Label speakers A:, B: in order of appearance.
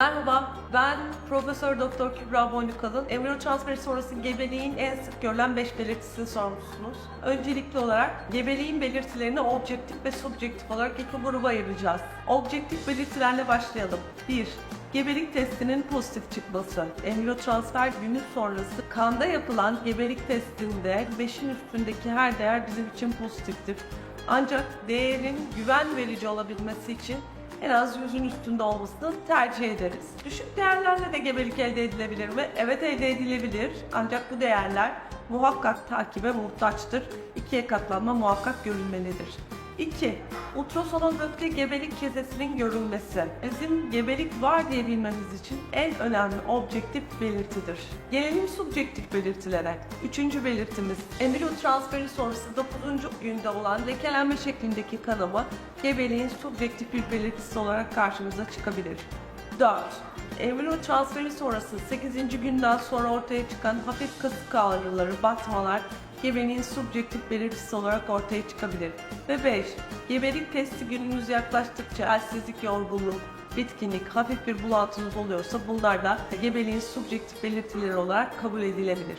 A: Merhaba, ben Profesör Doktor Kübra Boynukalın. Embriyo transferi sonrası gebeliğin en sık görülen 5 belirtisini sormuşsunuz. Öncelikli olarak gebeliğin belirtilerini objektif ve subjektif olarak iki gruba ayıracağız. Objektif belirtilerle başlayalım. 1. Gebelik testinin pozitif çıkması. Embriyo transfer günü sonrası kanda yapılan gebelik testinde 5'in üstündeki her değer bizim için pozitiftir. Ancak değerin güven verici olabilmesi için en az yüzün üstünde olmasını tercih ederiz. Düşük değerlerle de gebelik elde edilebilir mi? Evet elde edilebilir. Ancak bu değerler muhakkak takibe muhtaçtır. İkiye katlanma muhakkak görülmelidir. 2. Ultrasonografide gebelik kesesinin görülmesi. Bizim gebelik var diye bilmemiz için en önemli objektif belirtidir. Gelelim subjektif belirtilere. Üçüncü belirtimiz, embriyo transferi sonrası 9. günde olan lekelenme şeklindeki kanama gebeliğin subjektif bir belirtisi olarak karşımıza çıkabilir. 4. Embriyo transferi sonrası 8. günden sonra ortaya çıkan hafif kasık ağrıları, batmalar gebeliğin subjektif belirtisi olarak ortaya çıkabilir. Ve 5. Gebelik testi gününüz yaklaştıkça halsizlik, yorgunluk, bitkinlik, hafif bir bulantınız oluyorsa bunlar da gebeliğin subjektif belirtileri olarak kabul edilebilir.